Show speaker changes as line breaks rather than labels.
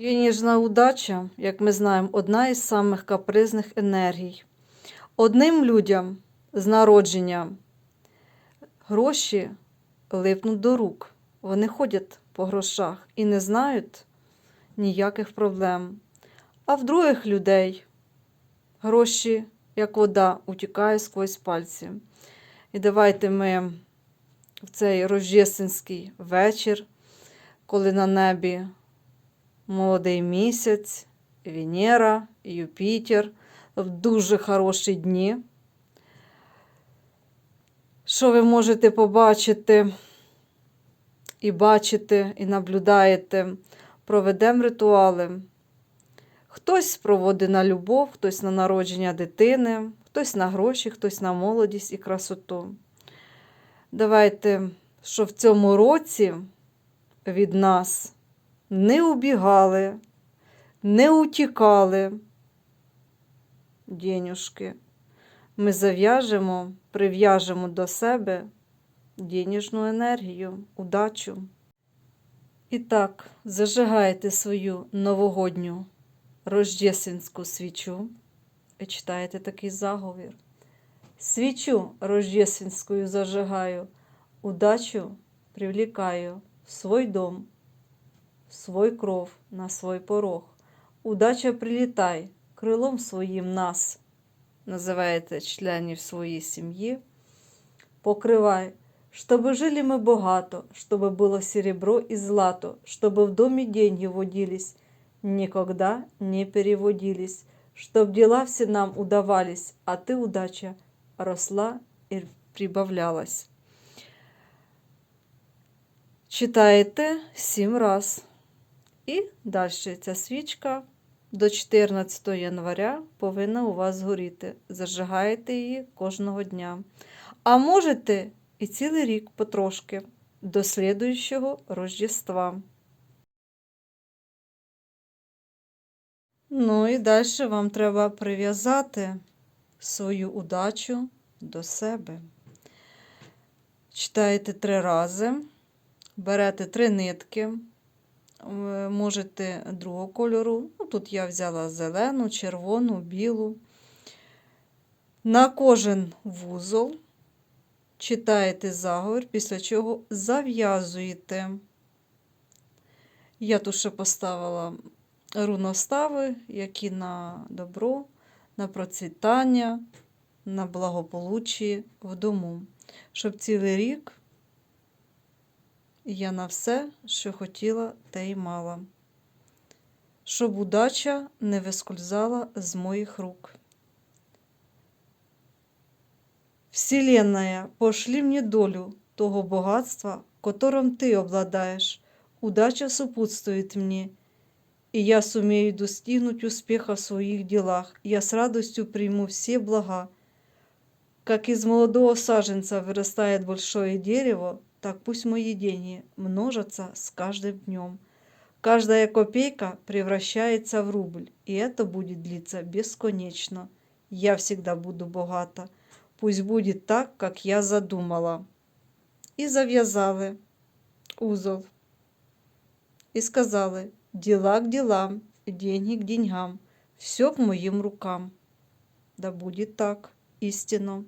Денежна удача, як ми знаємо, одна із самих капризних енергій. Одним людям з народження гроші липнуть до рук. Вони ходять по грошах і не знають ніяких проблем. А в других людей гроші, як вода, утікає сквозь пальці. І давайте ми в цей рождественський вечір, коли на небі молодий місяць, Венера, Юпітер в дуже хороші дні. Що ви можете побачити і бачите, і наблюдаєте, проведемо ритуали. Хтось проводить на любов, хтось на народження дитини, хтось на гроші, хтось на молодість і красоту. Давайте, що в цьому році від нас не убігали, не утікали денюжки. Ми зав'яжемо, прив'яжемо до себе денежну енергію, удачу. І так, зажигайте свою новогодню рождественську свічу і читаєте такий заговір. Свічу рождественськую зажигаю, удачу привлекаю в свой дом, свой кров, на свой порог. Удача прилітай, крилом своїм нас, називаєте членів своєї сім'ї, покривай, чтобы жили мы богато, чтобы было серебро и злато, чтобы в доме деньги водились, никогда не переводились, чтоб дела все нам удавались, а ты, удача, росла и прибавлялась. Читаєте сім раз. І далі ця свічка до 14 января повинна у вас згоріти. Зажигаєте її кожного дня. А можете і цілий рік потрошки до слідуючого Рождества. Ну і далі вам треба прив'язати свою удачу до себе. Читаєте три рази, берете три нитки, можете другого кольору. Ну, тут я взяла зелену, червону, білу. На кожен вузол читаєте заговір, після чого зав'язуєте. Я тут ще поставила руностави, які на добро, на процвітання, на благополуччя в дому, щоб цілий рік я на все, що хотіла, те й мала. Щоб удача не вискользала з моїх рук. Вселенная, пошли мне долю того богатства, которым ты обладаешь. Удача сопутствует мне, и я сумею достигнуть успеха в своих делах. Я с радостью приму все блага. Как из молодого саженца вырастает большое дерево, так пусть мои деньги множатся с каждым днем. Каждая копейка превращается в рубль, и это будет длиться бесконечно. Я всегда буду богата. Пусть будет так, как я задумала. І зав'язали узол. І сказали, дела к делам, деньги к деньгам, все к моим рукам. Да будет так, істинно.